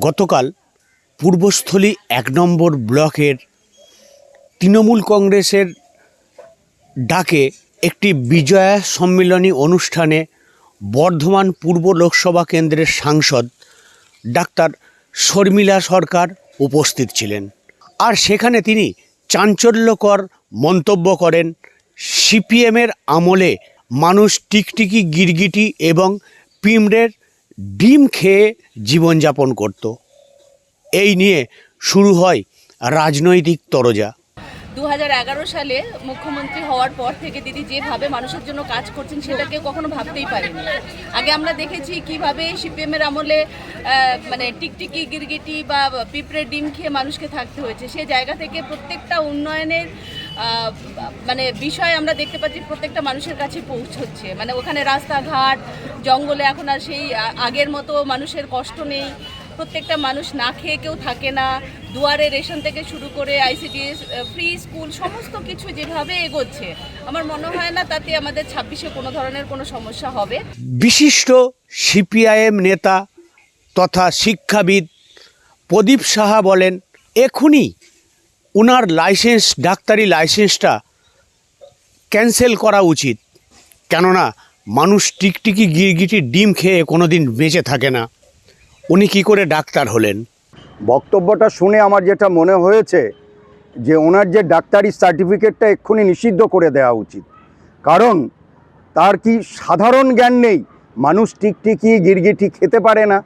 গতকাল পূর্বস্থলী এক নম্বর ব্লকের তৃণমূল কংগ্রেসের ডাকে একটি বিজয়া সম্মিলনী অনুষ্ঠানে বর্ধমান পূর্ব লোকসভা কেন্দ্রের সাংসদ ডাক্তার শর্মিলা সরকার উপস্থিত ছিলেন। আর সেখানে তিনি চাঞ্চল্যকর মন্তব্য করেন, সিপিএমের আমলে মানুষ টিকটিকি গিরগিটি এবং পিঁমড়ের ডিম খেয়ে জীবনযাপন করত। এই নিয়ে শুরু হয় রাজনৈতিক তরজা। দু হাজার এগারো সালে মুখ্যমন্ত্রী হওয়ার পর থেকে দিদি যেভাবে মানুষের জন্য কাজ করছেন সেটাকে কখনো ভাবতেই পারিনি। আগে আমরা দেখেছি কীভাবে সিপিএমের আমলে মানে টিকটিকি, গিরগিটি বা পিঁপড়ে ডিম খেয়ে মানুষকে থাকতে হয়েছে। সে জায়গা থেকে প্রত্যেকটা উন্নয়নের মানে বিষয় আমরা দেখতে পাচ্ছি প্রত্যেকটা মানুষের কাছে পৌঁছচ্ছে। মানে ওখানে রাস্তাঘাট, জঙ্গলে এখন আর সেই আগের মতো মানুষের কষ্ট নেই। প্রত্যেকটা মানুষ না খেয়ে কেউ থাকে না। দুয়ারে রেশন থেকে শুরু করে আইসিডিএস ফ্রি স্কুল, সমস্ত কিছু যেভাবে এগোচ্ছে, আমার মনে হয় না তাতে আমাদের ছাব্বিশে কোনো ধরনের কোনো সমস্যা হবে। বিশিষ্ট সিপিআইএম নেতা তথা শিক্ষাবিদ প্রদীপ সাহা বলেন এখনই ওনার লাইসেন্স, ডাক্তারি লাইসেন্সটা ক্যান্সেল করা উচিত। কেননা, মানুষ টিকটিকি গিরগিটি ডিম খেয়ে কোনো দিন বেঁচে থাকে না। উনি কি করে ডাক্তার হলেন? বক্তব্যটা শুনে আমার যেটা মনে হয়েছে, যে ওনার যে ডাক্তারি সার্টিফিকেটটা এক্ষুনি নিষিদ্ধ করে দেওয়া উচিত। কারণ, তার কি সাধারণ জ্ঞান নেই? মানুষ টিকটিকি গিরগিটি খেতে পারে না।